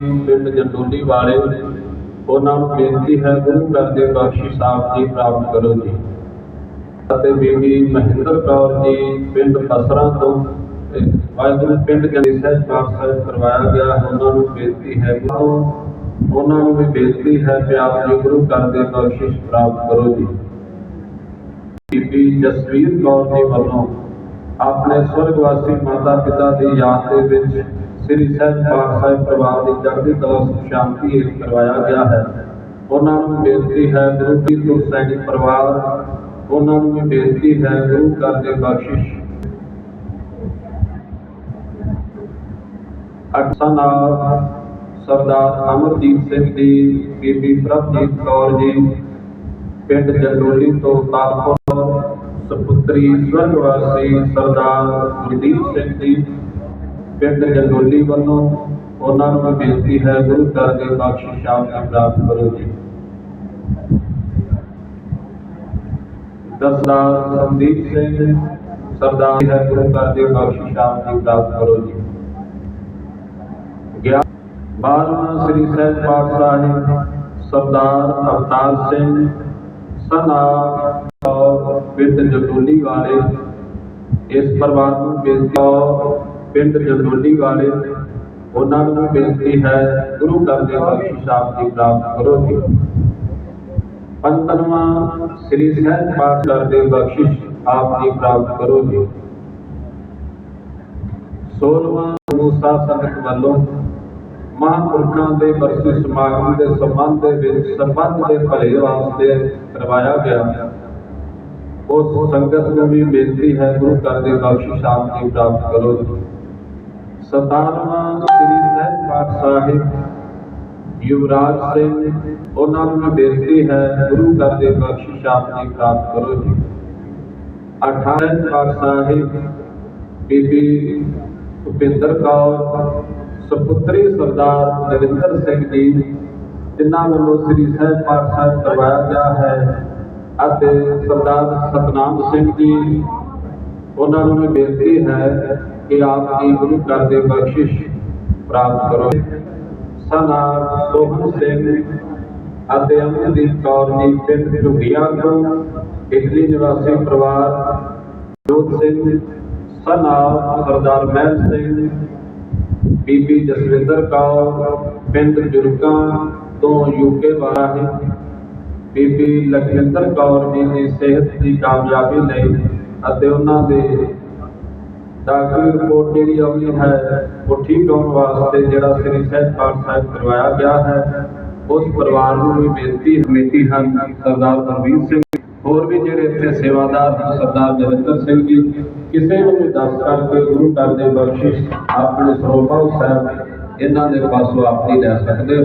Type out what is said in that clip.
ਪਿੰਡ ਜੰਡੋਲੀ ਵਾਲੇ, ਉਹਨਾਂ ਨੂੰ ਬੇਨਤੀ ਹੈ, ਗੁਰੂ ਘਰ ਦੇ ਬਖਸ਼ਿਸ਼ ਆਪ ਜੀ ਪ੍ਰਾਪਤ ਕਰੋ ਜੀ। ਅਤੇ ਬੀਬੀ ਮਹਿੰਦਰ ਕੌਰ ਜੀ ਪਿੰਡ ਬਸਰਾ ਤੋਂ ਵਾਹਿਗੁਰੂ ਪਿੰਡ ਜੰਡੀ ਸਾਹਿਬ ਕਰਵਾਇਆ ਗਿਆ ਉਹਨਾਂ ਨੂੰ ਬੇਨਤੀ ਹੈ। ਉਹਨਾਂ ਨੂੰ ਵੀ ਬੇਨਤੀ ਹੈ ਕਿ ਆਪ ਜੀ ਗੁਰੂ ਘਰ ਦੇ ਬਖਸ਼ਿਸ਼ ਪ੍ਰਾਪਤ ਕਰੋ ਜੀ। ਬੀਬੀ ਜਸਵੀਰ ਕੌਰ ਜੀ ਵੱਲੋਂ ਆਪਣੇ ਸਵਰਗਵਾਸੀ ਮਾਤਾ ਪਿਤਾ ਦੀ ਯਾਦ ਦੇ ਵਿੱਚ ਸ੍ਰੀ ਸਹਿਜ ਪਾਠ ਸਾਹਿਬ ਪਰਿਵਾਰ ਦੀ ਚੜ੍ਹਦੀ ਕਲਾ ਸ਼ਾਂਤੀ ਹੇਠ ਕਰਵਾਇਆ ਗਿਆ ਹੈ। ਉਹਨਾਂ ਨੂੰ ਬੇਨਤੀ ਹੈ ਗੁਰੂ ਕੀ ਤੁਰ ਸੈਨਿਕ ਪਰਿਵਾਰ, ਉਹਨਾਂ ਨੂੰ ਵੀ ਬੇਨਤੀ ਹੈ ਗੁਰੂ ਘਰ ਦੇ ਬਖਸ਼ਿਸ਼। ਅਕਸਨਾਰ ਸਰਦਾਰ ਅਮਰਜੀਤ ਸਿੰਘ ਜੀ, ਬੀਬੀ ਪ੍ਰਭਜੀਤ ਕੌਰ ਜੀ, ਪਿੰਡ ਜੰਡੋਲੀ ਤੋਂ ਤਾਪੋਰ ਸੁਪੁੱਤਰੀ ਸਵਰਗਵਾਸੀ ਸਰਦਾਰ ਗੁਰਦੀਪ ਸਿੰਘ ਜੀ ਪਿੰਡ ਜੰਡੋਲੀ ਵੱਲੋਂ ਉਹਨਾਂ ਨੂੰ ਵੀ ਬੇਨਤੀ ਹੈ, ਗੁਰੂ ਘਰ ਦੇ ਬਖਸ਼ਿਸ਼ ਆਪ ਜੀ ਪ੍ਰਾਪਤ ਕਰੋ ਜੀ। ਦਸਦਾਰ ਸੰਦੀਪ ਸਿੰਘ, ਸਰਦਾਰ ਹੈ ਗੁਰੂ ਘਰ ਦੇ ਬਖਸ਼ਿਸ਼ ਆਪ ਜੀ ਪ੍ਰਾਪਤ ਕਰੋ ਜੀ। ਗਿਆ ਬਾਰਵਾਂ ਸ੍ਰੀ ਸਹਿਜ ਪਾਠ ਸਾਹਿਬ, ਸਰਦਾਰ ਅਵਤਾਰ ਸਿੰਘ, ਸਨਾ ਔਰ ਪਿੰਡ ਜੰਡੋਲੀ ਵਾਲੇ, ਇਸ ਪਰਿਵਾਰ ਨੂੰ ਬੇਨਤੀ ਔਰ ਪਿੰਡ ਜੰਡੋਲੀ ਵਾਲੇ, ਉਹਨਾਂ ਨੂੰ ਵੀ ਬੇਨਤੀ ਹੈ, ਗੁਰੂ ਘਰ ਦੇ ਬਖਸ਼ਿਸ਼ ਆਪ ਜੀ ਪ੍ਰਾਪਤ ਕਰੋ ਜੀ। ਪੰਦਰਵਾਂ ਸ੍ਰੀ ਸਹਿਜ ਪਾਠ ਕਰ ਦੇ ਬਖਸ਼ਿਸ਼ ਆਪ ਜੀ ਪ੍ਰਾਪਤ ਕਰੋ ਜੀ। ਸੋਲਵਾਂ ਮੂਸਾ ਸੰਗਤ ਵੱਲੋਂ ਮਹਾਂਪੁਰਖਾਂ ਦੇ ਬਰਸੀ ਸਮਾਗਮ ਦੇ ਸੰਬੰਧ ਦੇ ਵਿੱਚ ਸੰਬੰਧ ਦੇ ਭਲੇ ਵਾਸਤੇ ਕਰਵਾਇਆ ਗਿਆ। ਉਸ ਸੰਗਤ ਨੂੰ ਵੀ ਬੇਨਤੀ ਹੈ, ਗੁਰੂ ਘਰ ਦੇ ਬਖਸ਼ਿਸ਼ ਆਪ ਜੀ ਪ੍ਰਾਪਤ ਕਰੋ ਜੀ ਸ੍ਰੀ ਸਹਿਜ ਪਾਠ ਸਾਹਿਬ, ਯੁਵਰਾਜ ਸਿੰਘ, ਉਹਨਾਂ ਨੂੰ ਵੀ ਬੇਨਤੀ ਹੈ, ਗੁਰੂ ਘਰ ਦੇ ਬਖਸ਼ਿਸ਼ ਆਪ ਪ੍ਰਾਪਤ ਕਰੋ ਜੀ। 18 ਪਾਠ ਸਾਹਿਬ, ਬੀਬੀ ਭੁਪਿੰਦਰ ਕੌਰ, ਸੁਪੁੱਤਰੀ ਸਰਦਾਰ ਨਰਿੰਦਰ ਸਿੰਘ ਜੀ, ਜਿਨ੍ਹਾਂ ਵੱਲੋਂ ਸ੍ਰੀ ਸਾਹਿਬ ਪਾਠ ਸਾਹਿਬ ਕਰਵਾਇਆ ਗਿਆ ਹੈ, ਅਤੇ ਸਰਦਾਰ ਸਤਨਾਮ ਸਿੰਘ ਜੀ, ਉਹਨਾਂ ਨੂੰ ਵੀ ਬੇਨਤੀ ਹੈ ਕਿ ਆਪ ਜੀ ਗੁਰੂ ਘਰ ਦੇ ਬਖਸ਼ਿਸ਼ ਪ੍ਰਾਪਤ ਕਰੋ। ਸਨਾਰ ਸੋਹਣ ਸਿੰਘ ਅਤੇ ਅਮਨਦੀਪ ਕੌਰ ਜੀ ਪਿੰਡ ਢੁੱਡੀਆਂ ਤੋਂ ਇਟਲੀ ਨਿਵਾਸੀ ਪਰਿਵਾਰ ਜੋਤ ਸਿੰਘ ਸਨਾਰ ਸਰਦਾਰ ਮਹਿਲ ਸਿੰਘ, ਬੀਬੀ ਜਸਵਿੰਦਰ ਕੌਰ, ਪਿੰਡ ਜੁਰਗਾ ਤੋਂ ਯੂਕੇ ਵਾਲਾ ਹੈ। ਬੀਬੀ ਲਖਵਿੰਦਰ ਕੌਰ ਜੀ ਦੀ ਸਿਹਤ ਦੀ ਕਾਮਯਾਬੀ ਲਈ ਅਤੇ ਉਹਨਾਂ ਦੇ ਡਾਕਟਰੀ ਰਿਪੋਰਟ ਜਿਹੜੀ ਆਉਣੀ ਹੈ, ਉਹ ਠੀਕ ਹੋਣ ਵਾਸਤੇ ਜਿਹੜਾ ਸ੍ਰੀ ਸਹਿਜ ਪਾਠ ਸਾਹਿਬ ਕਰਵਾਇਆ ਗਿਆ ਹੈ। ਉਸ ਪਰਿਵਾਰ ਨੂੰ ਵੀ ਬੇਨਤੀ ਕਮੇਟੀ ਹਨ, ਸਰਦਾਰ ਹਰਵੀਰ ਸਿੰਘ। ਹੋਰ ਵੀ ਜਿਹੜੇ ਇੱਥੇ ਸੇਵਾਦਾਰ ਹਨ, ਸਰਦਾਰ ਜਵਿੰਦਰ ਸਿੰਘ ਜੀ, ਕਿਸੇ ਨੂੰ ਵੀ ਦੱਸ ਕਰਕੇ ਗੁਰੂ ਘਰ ਦੇ ਬਖਸ਼ਿਸ਼ ਆਪਣੇ ਸਰੋਪਾ ਸਾਹਿਬ ਇਹਨਾਂ ਦੇ ਪਾਸੋਂ ਆਪਣੀ ਲੈ ਸਕਦੇ ਹੋ।